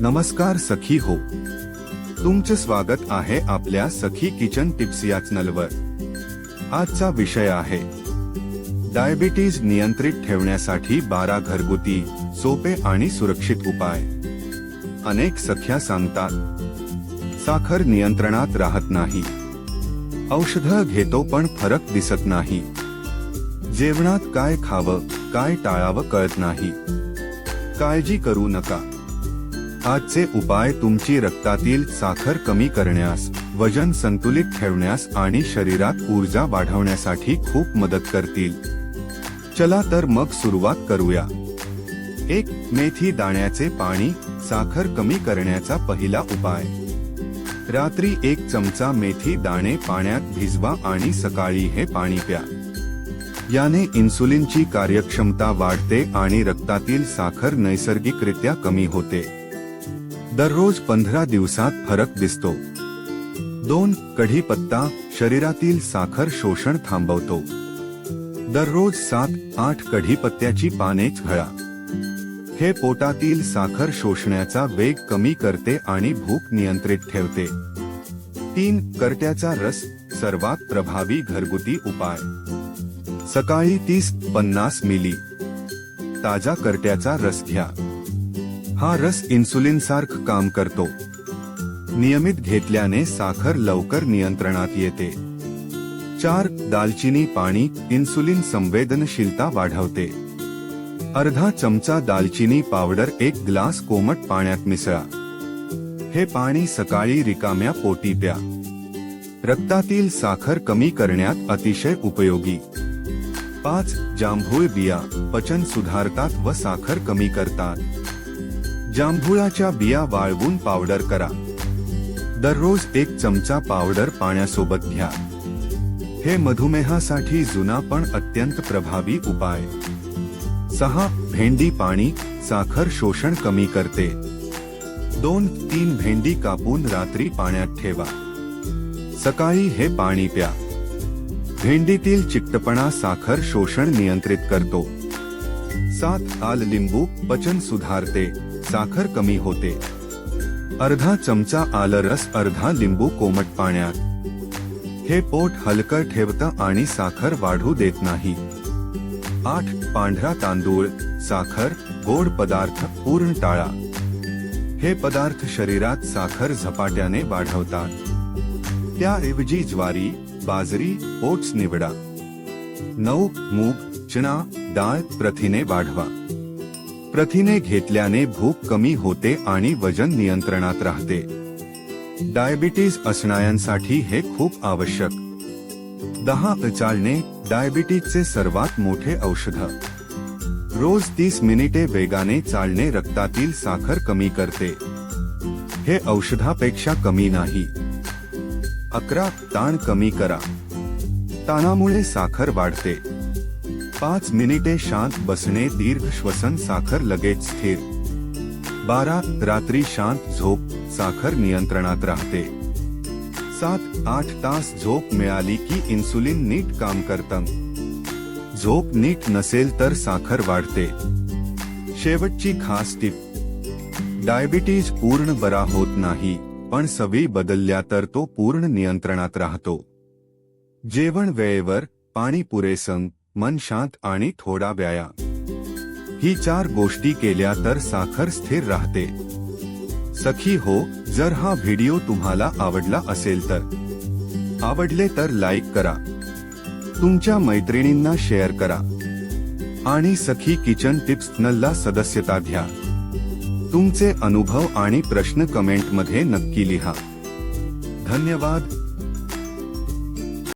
नमस्कार सखी हो. तुमचे स्वागत आहे आपल्या सखी किचन टिप्स या चॅनलवर. आजचा विषय आहे. डायबिटीज नियंत्रित ठेवण्यासाठी बारा घरगुती सोपे आणि सुरक्षित उपाय. अनेक सख्या सांगतात. साखर नियंत्रणात राहत नाही. औषध घेतो पण फरक दिसत नाही. जेवणात काय खावं काय टाळावं कळत नाही. काळजी करू नका. आजचे उपाय तुमची रक्तातील साखर कमी करण्यास वजन संतुलित ठेवण्यास आणि शरीरात ऊर्जा वाढवण्यासाठी खूप मदत करतील. चला तर मग सुरुवात करूया. एक मेथी दाण्याचे पाणी साखर कमी करण्याचा पहिला उपाय. रात्री एक चमचा मेथी दाणे पाण्यात भिजवा आणि सकाळी हे पाणी प्या. याने इन्सुलिनची कार्यक्षमता वाढते आणि रक्तातील साखर नैसर्गिकरित्या कमी होते. दररोज पंधरा दिवसात फरक दिसतो. दोन कढीपत्ता शरीरातील साखर शोषण थांबवतो. दररोज सात आठ कढीपत्त्याची पानेच घळा हे पोटातील साखर शोषण्याचा वेग कमी करते आणि भूक नियंत्रित ठेवते. तीन करट्याचा रस सर्वात प्रभावी घरगुती उपाय. सकाळी तीस पन्नास मिली. ताजा करट्याचा रस घ्या. हा रस इन्सुलिन सारखं काम करतो. नियमित घेतल्याने साखर लवकर नियंत्रणात येते. चार दालचिनी पाणी इन्सुलिन संवेदनशीलता वाढवते. अर्धा चमचा दालचिनी पावडर एक ग्लास कोमट पाण्यात मिसळा. हे पाणी सकाळी रिकाम्या पोटी प्या. रक्तातील साखर कमी करण्यात अतिशय उपयोगी. पाच जांभूळ बिया पचन सुधारतात व साखर कमी करतात. जांभुळाच्या बिया वाळवून पावडर करा. दररोज एक चमचा पावडर पाण्यासोबत घ्या. हे मधुमेहासाठी जुना पण अत्यंत प्रभावी उपाय. सहा भेंडी पाणी साखर शोषण कमी करते. दोन तीन भेंडी कापून रात्री पाण्यात ठेवा. सकाळी हे पाणी प्या. भेंडीतील चिकटपणा साखर शोषण नियंत्रित करतो. सात आल लिंबू पचन सुधारते. साखर कमी होते. अर्धा चमचा आलं रस अर्धा लिंबू कोमट पाण्यात. हे पोट हलकं ठेवतं आणि साखर वाढू देत नाही. आठ पांढरा तांदूळ साखर गोड पदार्थ पूर्ण टाळा. हे पदार्थ शरीरात साखर झपाट्याने वाढवतात. त्याऐवजी ज्वारी बाजरी ओट्स निवडा. नऊ मूग चणा डाळ प्रथिने वाढवा. प्रथिने घेतल्याने भूक कमी होते आणि वजन नियंत्रणात राहते. डायबिटीज असणाऱ्यांसाठी हे खूप आवश्यक. दहा चालणे डायबिटीजचे सर्वात मोठे औषध. रोज तीस मिनिटे वेगाने चालणे रक्तातील साखर कमी करते. हे औषधापेक्षा कमी नाही. अकरा ताण कमी करा. ताणामुळे साखर वाढते. पाच मिनिटे शांत बसणे दीर्घ श्वसन साखर लगेच स्थिर. बारा रात्री शांत झोप साखर नियंत्रणात राहते. सात आठ तास झोप मिळाली की इन्सुलिन नीट काम करतं. झोप नीट नसेल तर साखर वाढते. शेवटची खास टिप. डायबिटीज पूर्ण बरा होत नाही पण सवयी बदलल्या तर तो पूर्ण नियंत्रणात राहतो. जेवण वेळेवर पाणी पुरेसं मन शांत आणि थोडा व्यायाम. ही चार गोष्टी केल्या तर साखर स्थिर राहते. सखी हो जर हा व्हिडिओ तुम्हाला आवडला असेल तर. आवडले तर लाईक करा. तुमच्या मैत्रिणींना शेअर करा. आणि सखी किचन टिप्स नल्ला सदस्यता घ्या. तुमचे अनुभव आणि प्रश्न कमेंटमध्ये नक्की लिहा. धन्यवाद.